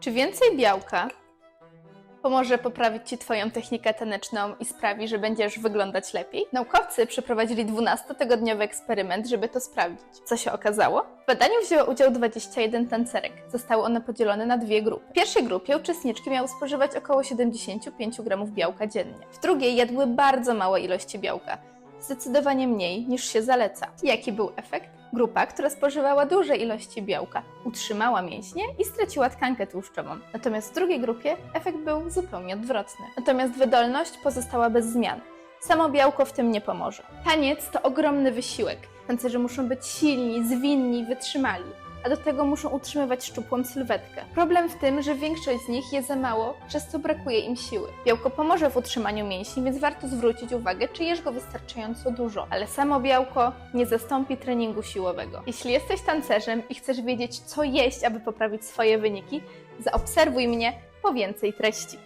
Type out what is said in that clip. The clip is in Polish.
Czy więcej białka pomoże poprawić Ci Twoją technikę taneczną i sprawi, że będziesz wyglądać lepiej? Naukowcy przeprowadzili 12-tygodniowy eksperyment, żeby to sprawdzić. Co się okazało? W badaniu wzięło udział 21 tancerek. Zostały one podzielone na dwie grupy. W pierwszej grupie uczestniczki miały spożywać około 75 gramów białka dziennie. W drugiej jadły bardzo małe ilości białka, zdecydowanie mniej niż się zaleca. Jaki był efekt? Grupa, która spożywała duże ilości białka, utrzymała mięśnie i straciła tkankę tłuszczową. Natomiast w drugiej grupie efekt był zupełnie odwrotny. Natomiast wydolność pozostała bez zmian. Samo białko w tym nie pomoże. Taniec to ogromny wysiłek. Tancerze muszą być silni, zwinni, wytrzymali, a do tego muszą utrzymywać szczupłą sylwetkę. Problem w tym, że większość z nich je za mało, przez co brakuje im siły. Białko pomoże w utrzymaniu mięśni, więc warto zwrócić uwagę, czy jesz go wystarczająco dużo. Ale samo białko nie zastąpi treningu siłowego. Jeśli jesteś tancerzem i chcesz wiedzieć, co jeść, aby poprawić swoje wyniki, zaobserwuj mnie po więcej treści.